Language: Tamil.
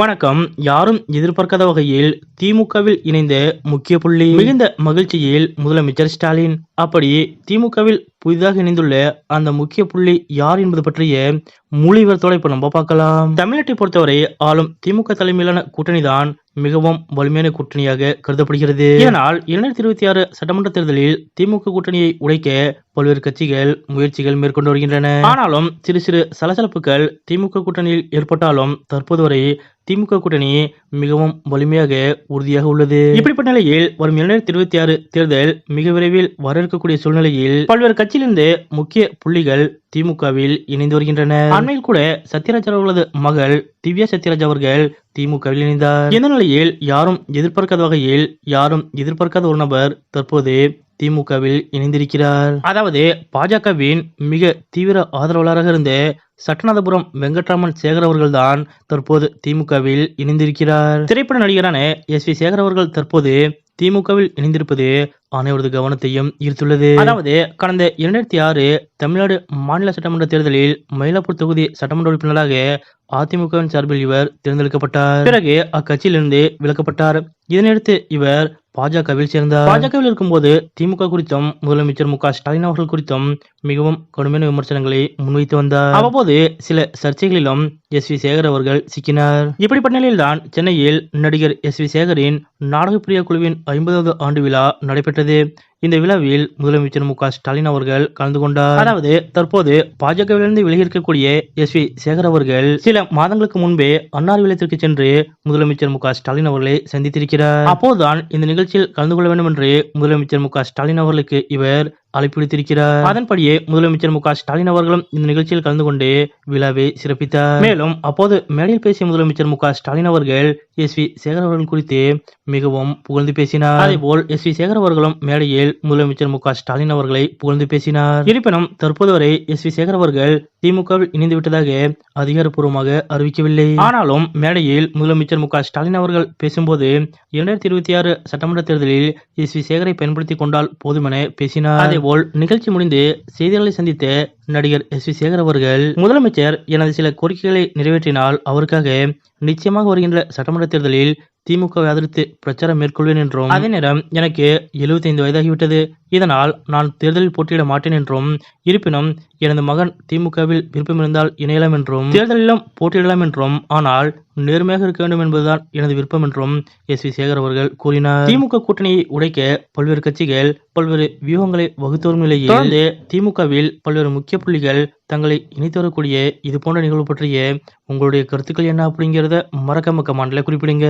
வணக்கம். யாரும் எதிர்பார்க்காத வகையில் திமுகவில் இணைந்த முக்கிய புள்ளி மிகுந்த மகிழ்ச்சியில் முதலமைச்சர் ஸ்டாலின். அப்படி திமுகவில் புதிதாக இணைந்துள்ள அந்த முக்கிய புள்ளி யார் என்பது பற்றிய முழு விவரத்தோட இப்ப நம்ம பார்க்கலாம். தமிழ்நாட்டை பொறுத்தவரை ஆளும் திமுக தலைமையிலான கூட்டணி தான் மிகவும் வலிமையான கூட்டணியாக கருதப்படுகிறது. இதனால் இரண்டாயிரத்தி இருபத்தி ஆறு சட்டமன்ற தேர்தலில் திமுக கூட்டணியை உடைக்க பல்வேறு கட்சிகள் முயற்சிகள் மேற்கொண்டு வருகின்றன. ஆனாலும் சிறு சிறு சலசலப்புகள் திமுக கூட்டணியில் ஏற்பட்டாலும் தற்போது வரை திமுக கூட்டணி மிகவும் வலிமையாக உறுதியாக உள்ளது. இப்படிப்பட்ட நிலையில் வரும் இரண்டாயிரத்தி இருபத்தி ஆறு தேர்தல் மிக விரைவில் வர இருக்கக்கூடிய சூழ்நிலையில் பல்வேறு கட்சியிலிருந்து முக்கிய புள்ளிகள் திமுகவில் இணைந்து வருகின்றனர் அண்மையில் கூட சத்யராஜ் அவர்களது மகள் திவ்யா சத்யராஜ் அவர்கள் திமுகவில் இணைந்தார். இந்த நிலையில் யாரும் எதிர்பார்க்காத வகையில் யாரும் எதிர்பார்க்காத ஒரு நபர் தற்போது திமுகவில் இணைந்திருக்கிறார். அதாவது பாஜகவின் மிக தீவிர ஆதரவாளராக இருந்த சட்டநாதபுரம் வெங்கட்ராமன் சேகர் அவர்கள்தான் தற்போது திமுகவில் இணைந்திருக்கிறார். திரைப்பட நடிகரான எஸ் வி சேகர் அவர்கள் தற்போது திமுகவில் இணைந்திருப்பது அனைவரது கவனத்தையும் ஈர்த்துள்ளது. அதாவது கடந்த இரண்டாயிரத்தி ஆறு தமிழ்நாடு மாநில சட்டமன்ற தேர்தலில் மயிலாப்பூர் தொகுதி சட்டமன்ற உறுப்பினராக அதிமுகவின் சார்பில் இவர் தேர்ந்தெடுக்கப்பட்டார். பிறகு அக்கட்சியிலிருந்து விலக்கப்பட்டார் இதனையடுத்து இவர் பாஜகவில் சேர்ந்தார் பாஜகவில் இருக்கும்போது திமுக குறித்தும் முதலமைச்சர் மு க ஸ்டாலின் அவர்கள் குறித்தும் மிகவும் கடுமையான விமர்சனங்களை முன்வைத்து வந்தார். அவ்வப்போது சில சர்ச்சைகளிலும் எஸ் வி சேகர் அவர்கள் சிக்கினார். இப்படிப்பட்ட நிலையில்தான் சென்னையில் நடிகர் எஸ் வி சேகரின் நாடகப்பிரிய குழுவின் ஐம்பதாவது ஆண்டு விழா நடைபெற்றது. இந்த விழாவில் முதலமைச்சர் மு ஸ்டாலின் அவர்கள் கலந்து கொண்டார். அதாவது தற்போது பாஜகவிலிருந்து விலகியிருக்கக்கூடிய எஸ் வி சேகர் அவர்கள் சில மாதங்களுக்கு முன்பே அன்னார் விலத்திற்கு சென்று முதலமைச்சர் மு ஸ்டாலின் அவர்களை சந்தித்திருக்கிறார். அப்போதுதான் இந்த நிகழ்ச்சியில் கலந்து கொள்ள வேண்டும் என்று முதலமைச்சர் மு ஸ்டாலின் அவர்களுக்கு இவர் அழைப்பு விடுத்திருக்கிறார் அதன்படியே முதலமைச்சர் மு க ஸ்டாலின் அவர்களும் இந்த நிகழ்ச்சியில் கலந்து கொண்டு விழாவை சிறப்பித்தார். மேலும் அப்போது மேடையில் பேசிய முதலமைச்சர் மு க ஸ்டாலின் அவர்கள் எஸ் வி சேகர் அவர்கள் குறித்து மிகவும் புகழ்ந்து பேசினார். அதேபோல் எஸ் வி சேகர் அவர்களும் மேடையில் முதலமைச்சர் மு க ஸ்டாலின் அவர்களை புகழ்ந்து பேசினார். இருப்பினும் தற்போது வரை எஸ் வி சேகர் அவர்கள் திமுகவில் இணைந்து விட்டதாக அதிகாரப்பூர்வமாக அறிவிக்கவில்லை. ஆனாலும் மேடையில் முதலமைச்சர் மு ஸ்டாலின் அவர்கள் பேசும்போது இரண்டாயிரத்தி இருபத்தி ஆறு சட்டமன்ற தேர்தலில் எஸ் வி சேகரை பயன்படுத்திக் கொண்டால் போதுமென பேசினார். அதேபோல் நிகழ்ச்சி முடிந்து செய்தியாளர்களை சந்தித்த நடிகர் எஸ். வி. சேகர் அவர்கள் முதலமைச்சர் எனது சில கோரிக்கைகளை நிறைவேற்றினால் அவருக்காக நிச்சயமாக வருகின்ற சட்டமன்ற தேர்தலில் திமுகவை ஆதரித்து பிரச்சாரம் மேற்கொள்வேன் என்றும் அதே நேரம் எனக்கு 75 வயதாகிவிட்டது. இதனால் நான் தேர்தலில் போட்டியிட மாட்டேன் என்றும் இருப்பினும் எனது மகன் திமுகவில் விருப்பம் இருந்தால் இணையலாம் என்றும் தேர்தலிலும் போட்டியிடலாம் என்றும் ஆனால் நேர்மையாக இருக்க வேண்டும் என்பதுதான் எனது விருப்பம் என்றும் எஸ் வி சேகர் அவர்கள் கூறினார். திமுக கூட்டணியை உடைக்க பல்வேறு கட்சிகள் பல்வேறு வியூகங்களை வகுத்து வரும் நிலையில் தொடர்ந்து திமுகவில் பல்வேறு முக்கிய புள்ளிகள் தங்களை இணைத்து வரக்கூடிய இது போன்ற நிகழ்வு பற்றிய உங்களுடைய கருத்துக்கள் என்ன அப்படிங்கிறத மறக்காம கமாண்ட்ல குறிப்பிடுங்க.